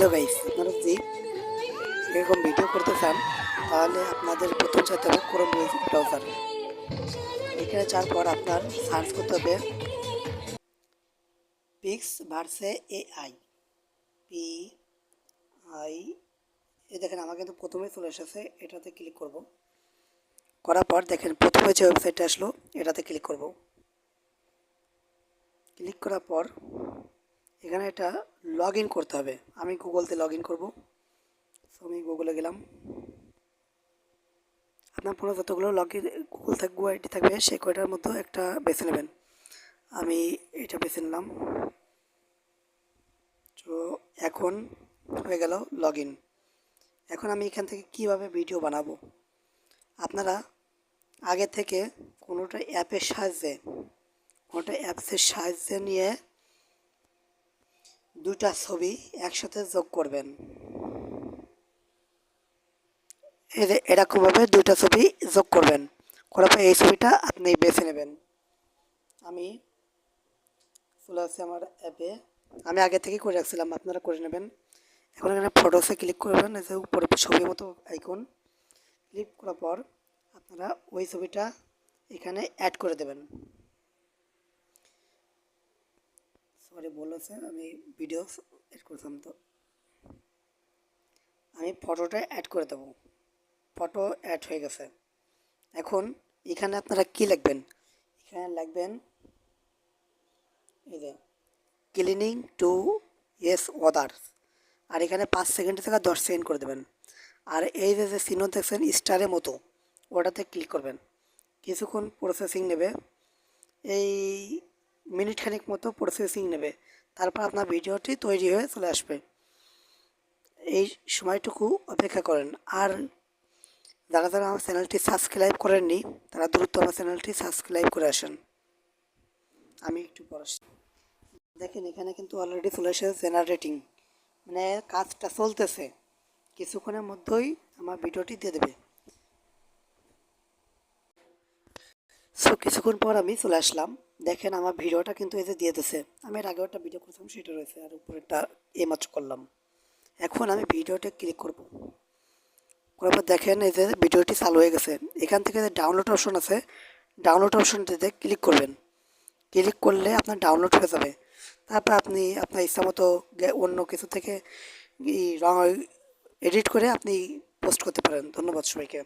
Hello guys আপনারা যদি এরকম ভিডিও করতে চান, তাহলে আপনাদের প্রথম চাইতে হবে ক্রোম ব্রাউজার এখানে যাওয়ার পর আপনার সার্চ করতে হবে PixVerse AI P I A দেখেন, আমার কিন্তু প্রথমে চলে এসেছে, এটাতে ক্লিক করব। করার পর দেখেন, প্রথমে যে ওয়েবসাইটটা আসলো, এটাতে ক্লিক করব। ক্লিক করার পর এখানে এটা লগ করতে হবে। আমি গুগলতে লগ ইন করব। সো আমি গুগলে গেলাম। আপনার ফোনে যতগুলো লগ ইন গুগল থাকবে আইডি থাকবে সেই কয়টার মধ্যে একটা বেছে নেবেন। আমি এটা বেছে নিলাম। তো, এখন হয়ে গেল লগ ইন এখন আমি এখান থেকে কীভাবে ভিডিও বানাবো? আপনারা আগে থেকে কোনোটা অ্যাপের সাহায্যে, কোনোটা অ্যাপসের সাহায্যে নিয়ে দুটা ছবি একসাথে যোগ করবেন। এরকমভাবে দুটা ছবি যোগ করবেন। করার পর এই ছবিটা আপনি বেছে নেবেন। আমি চলে আসছি আমার অ্যাপে আমি আগে থেকে করে রাখছিলাম, আপনারা করে নেবেন। এখন এখানে ফটোসে ক্লিক করবেন, এই যে উপরে ছবির মতো আইকন ক্লিক করার পর আপনারা ওই ছবিটা এখানে অ্যাড করে দেবেন। সরি বলেছে, আমি ভিডিও অ্যাড করতাম তো। আমি ফটোটা অ্যাড করে দেবো। ফটো অ্যাড হয়ে গেছে। এখন এখানে আপনারা কি লিখবেন? এখানে লিখবেন, এই যে ক্লিনিং টু এস ওদার্স আর এখানে পাঁচ সেকেন্ড থেকে দশ সেকেন্ড করে দেবেন। আর এই যে যে চিহ্ন দেখছেন স্টারের মতো, ওটাতে ক্লিক করবেন। কিছুক্ষণ প্রসেসিং নেবে। এই মিনিট খানিক মতো প্রসেসিং নেবে। তারপর আপনার ভিডিওটি তৈরি হয়ে চলে আসবে। এই সময়টুকু অপেক্ষা করেন। আর যারা যারা আমার চ্যানেলটি সাবস্ক্রাইব করেননি, তারা দ্রুত আমার চ্যানেলটি সাবস্ক্রাইব করে আসেন। আমি একটু পর দেখেন, এখানে কিন্তু অলরেডি চলে এসেছে জেনারেটিং মানে কাজটা চলতেছে। কিছুক্ষণের মধ্যেই আমার ভিডিওটি দিয়ে দেবে। সো কিছুক্ষণ পর আমি চলে আসলাম। দেখেন আমার ভিডিওটা কিন্তু যে দিয়ে দিছে। আমি এর আগেও একটা ভিডিও করেছিলাম, সেটা রয়েছে, আর উপরেরটা এইমাত্র করলাম। এখন আমি ভিডিওটা ক্লিক করব। করার পর দেখেন এই যে ভিডিওটি চালু হয়ে গেছে। এখান থেকে যে ডাউনলোড অপশন আছে ডাউনলোড অপশনটিতে ক্লিক করবেন। ক্লিক করলে আপনার ডাউনলোড হয়ে যাবে। তারপর আপনি আপনার ইচ্ছা মতো অন্য কিছু থেকে এডিট করে আপনি পোস্ট করতে পারেন। ধন্যবাদ সবাইকে।